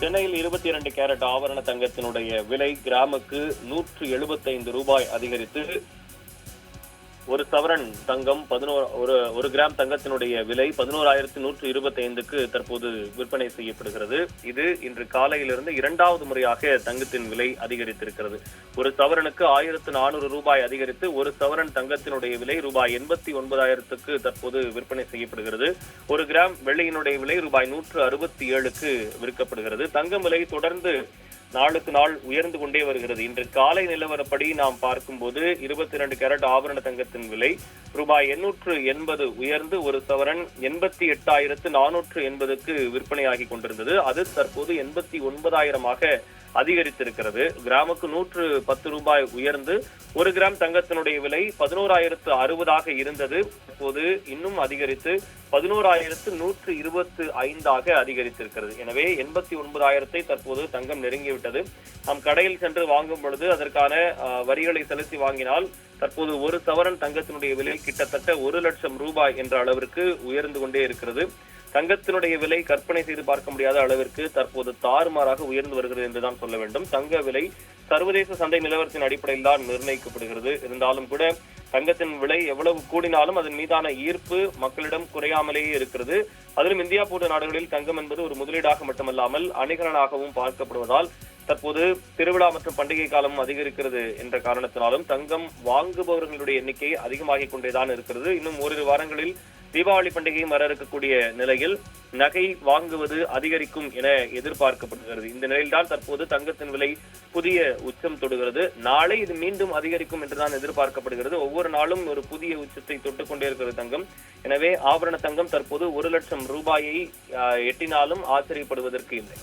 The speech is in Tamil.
சென்னையில் இருபத்தி இரண்டு கேரட் ஆபரண தங்கத்தினுடைய விலை கிராமுக்கு நூற்று எழுபத்தைந்து ரூபாய் அதிகரித்து ஒரு சவரன் தங்கம் பதினோரு ஒரு ஒரு கிராம் தங்கத்தினுடைய விலை பதினோராயிரத்தி நூற்று இருபத்தி ஐந்துக்கு தற்போது விற்பனை செய்யப்படுகிறது. இது இன்று காலையிலிருந்து இரண்டாவது முறையாக தங்கத்தின் விலை அதிகரித்திருக்கிறது. ஒரு சவரனுக்கு ஆயிரத்து நானூறு ரூபாய் அதிகரித்து ஒரு சவரன் தங்கத்தினுடைய விலை ரூபாய் எண்பத்தி ஒன்பதாயிரத்துக்கு தற்போது விற்பனை செய்யப்படுகிறது. ஒரு கிராம் வெள்ளியினுடைய விலை ரூபாய் நூற்று அறுபத்தி ஏழுக்கு விற்கப்படுகிறது. தங்கம் விலை தொடர்ந்து நாளுக்கு நாள் உயர்ந்து கொண்டே வருகிறது. இன்று காலை நிலவரப்படி நாம் பார்க்கும்போது இருபத்தி இரண்டு கேரட் ஆபரண தங்கத்தின் விலை ரூபாய் எண்ணூற்று எண்பது உயர்ந்து ஒரு சவரன் எண்பத்தி எட்டாயிரத்து நானூற்று எண்பதுக்கு விற்பனையாகி கொண்டிருந்தது. அது தற்போது எண்பத்தி ஒன்பதாயிரமாக அதிகரித்திருக்கிறது. கிராமுக்கு நூற்று பத்து ரூபாய் உயர்ந்து ஒரு கிராம் தங்கத்தினுடைய விலை பதினோராயிரத்து அறுபதாக இருந்தது. இப்போது இன்னும் அதிகரித்து பதினோராயிரத்து நூற்று இருபத்து ஐந்தாக அதிகரித்திருக்கிறது. எனவே எண்பத்தி ஒன்பதாயிரத்தை தற்போது தங்கம் நெருங்கிவிட்டது. நாம் கடையில் சென்று வாங்கும் பொழுது அதற்கான வரிகளை செலுத்தி வாங்கினால் தற்போது ஒரு சவரன் தங்கத்தினுடைய விலை கிட்டத்தட்ட ஒரு லட்சம் ரூபாய் என்ற அளவிற்கு உயர்ந்து கொண்டே இருக்கிறது. தங்கத்தினுடைய விலை கற்பனை செய்து பார்க்க முடியாத அளவிற்கு தற்போது தாறுமாறாக உயர்ந்து வருகிறது என்றுதான் சொல்ல வேண்டும். தங்க விலை சர்வதேச சந்தை நிலவரத்தின் அடிப்படையில் தான் நிர்ணயிக்கப்படுகிறது. இருந்தாலும் கூட தங்கத்தின் விலை எவ்வளவு கூடினாலும் அதன் மீதான ஈர்ப்பு மக்களிடம் குறையாமலேயே இருக்கிறது. அதிலும் இந்தியா போன்ற நாடுகளில் தங்கம் என்பது ஒரு முதலீடாக மட்டுமல்லாமல் அணிகலனாகவும் பார்க்கப்படுவதால் தற்போது திருவிழா மற்றும் பண்டிகை காலம் அதிகரிக்கிறது என்ற காரணத்தினாலும் தங்கம் வாங்குபவர்களுடைய எண்ணிக்கை அதிகமாகிக் கொண்டேதான் இருக்கிறது. இன்னும் ஓரிரு வாரங்களில் தீபாவளி பண்டிகையும் வர இருக்கக்கூடிய நிலையில் நகை வாங்குவது அதிகரிக்கும் என எதிர்பார்க்கப்படுகிறது. இந்த நிலையில்தான் தற்போது தங்கத்தின் விலை புதிய உச்சம் தொடுகிறது. நாளை இது மீண்டும் அதிகரிக்கும் என்றுதான் எதிர்பார்க்கப்படுகிறது. ஒவ்வொரு நாளும் ஒரு புதிய உச்சத்தை தொட்டுக் கொண்டே இருக்கிறது தங்கம். எனவே ஆபரண தங்கம் தற்போது ஒரு லட்சம் ரூபாயை எட்டினாலும் ஆச்சரியப்படுவதற்கு இல்லை.